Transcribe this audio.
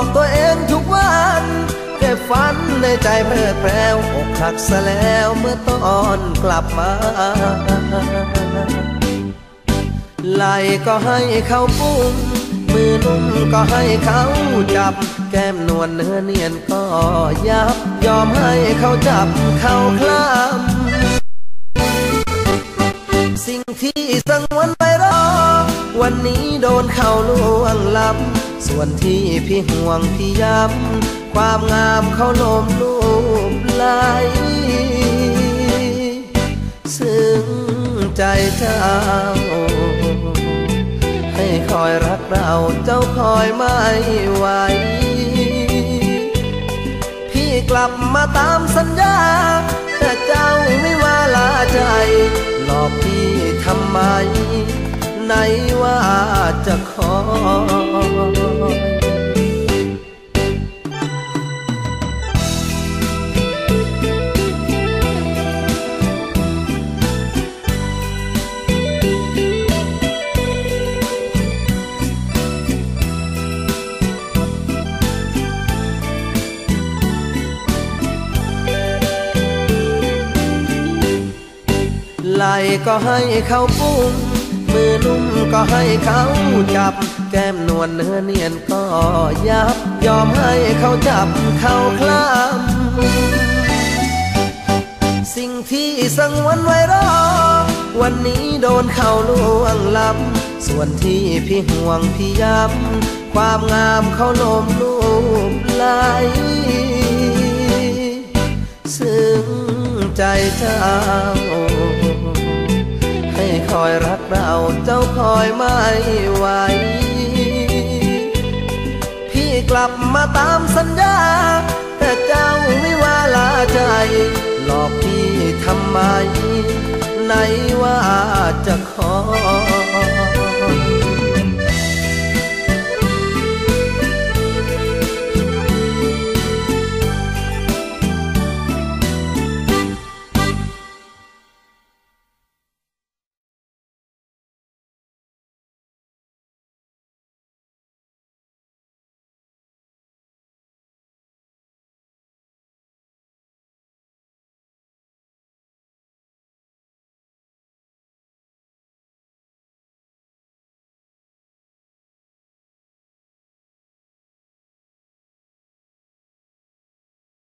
อยบอกตัวเองทุกวันเก็บฝันในใจเพลิดเพลวอกหักซะแล้วเมื่อตอนกลับมาไหลก็ให้เขาปุ้มมือนุ่มก็ให้เขาจับ แก้มนวลเนื้อเนียนก็ยับ ยอมให้เขาจับเขาคลำสิ่งที่สังวนไปรอ วันนี้โดนเข้าล่วงล้ำส่วนที่พี่ห่วงพี่ย้ำความงามเขาลมลูบไหลซึ้งใจเจ้า ให้คอยรักเราเจ้าคอยไม่ไหวพี่กลับมาตามสัญญา แต่เจ้าไม่ว่าลาใจ หลอกพี่ทำไม ไหนว่าจะคอยไหลก็ให้เขาปุ้ม มือนุ่มก็ให้เขาจับ แก้มนวลเนื้อเนียนก็ยับ ยอมให้เขาจับเขาคลำสิ่งที่สังวนไว้รอ วันนี้โดนเขาลวงล้ำส่วนที่พี่ห่วงพี่ย้ำความงามเขาลมลูบไหลซึ้งใจเจ้าให้คอยรัก เราเจ้าคอยไม่ไหว พี่กลับมาตามสัญญา แต่เจ้าไม่ว่าลาใจ หลอกพี่ทำไม ไหนว่าจะขอ